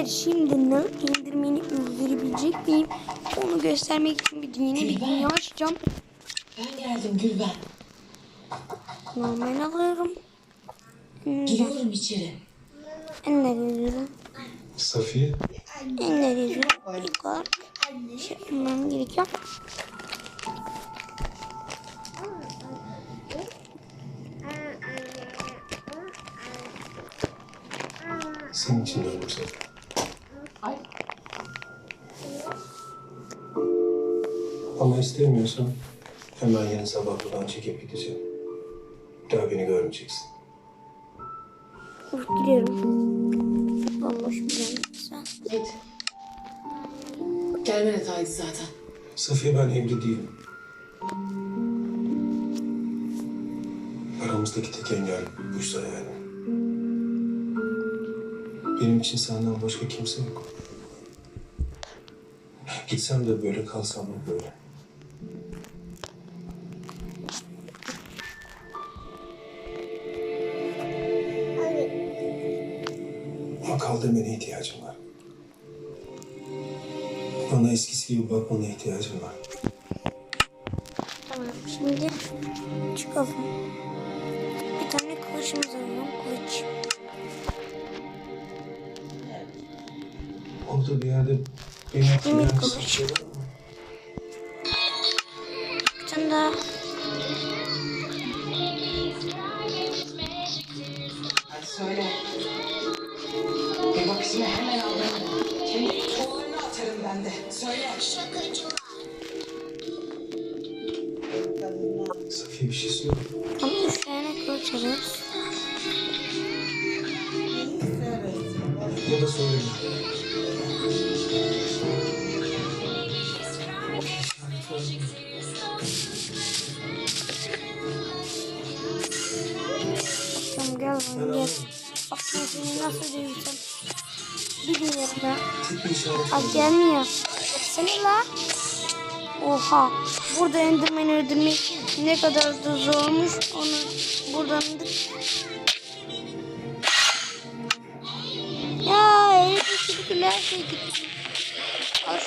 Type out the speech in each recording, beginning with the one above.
Evet şimdi ne indirmeni öldürebilecek miyim? Onu göstermek için bir yeni bir dünya açacağım. Ben geldim Gülben. Normal alıyorum. Ender, Giriyorum içeri. ender yazıyorum. Safiye, Ender yazıyorum. Yukarı. Şey yapmam gerekiyor. senin için döndüm Safiye. Ay. Ama istemiyorsan hemen yarın sabah buradan çekip gideceğim. Bir daha beni görmeyeceksin. Dur giriyorum. Bomboş bir yansa. Git. Gelmen hataydı zaten. Safiye ben evli değilim. Aramızdaki tek engel buysa yani. Benim için senden başka kimse yok. Gitsem de böyle kalsam da böyle. Ama kal demene ihtiyacım var. Bana eskisi gibi bakmana ihtiyacım var. Tamam şimdi çıkalım. Bir tane kılıçımız alıyorum. Kılıç. Orada bir yerde tane daha. Hadi söyle. Bir bakışını hemen alırım. Senin kollarını atarım ben de. Söyle. Safiye bir şey söyle. Tam üç tane kılıç. Ya da söyle. Ben seni nasıl döveceğim. Bilmiyorum işaret Ay gelmiyor. Seni la. Oha. Burada Enderman'i öldürmek ne kadar da zormuş. Onu buradan da... Ya elimdeki bütün her şey gitti. Al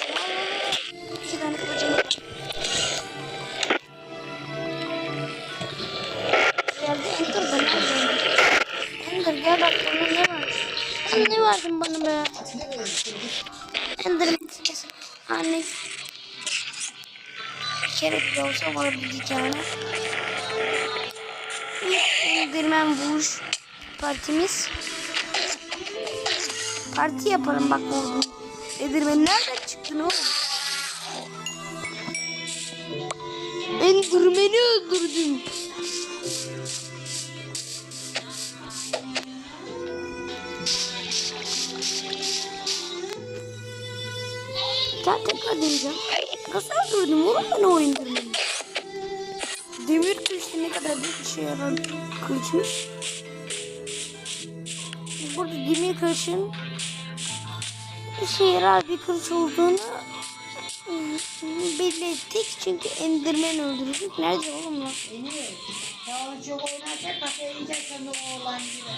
Gel bak bana ne var? Sen ne verdin bana be? Enderman sesi. Anne. Bir kere bile olsa varabileceğine. Enderman vuruş partimiz. Parti yapalım bak orada. Enderman nereden çıktın oğlum? Enderman'i öldürdüm. Ben tekrar deneyeceğim. Nasıl öldürdüm oğlum ben o Enderman'i? Demir kılıçta ne kadar bir işe yarar kılıçmış. Burada demir kılıçın işe yarar bir kılıç olduğunu ıı, belli ettik. Çünkü Enderman öldürdük. Nerede oğlum lan? Ya onu çok oynarken kafayı yiyeceksin o oğlan gibi.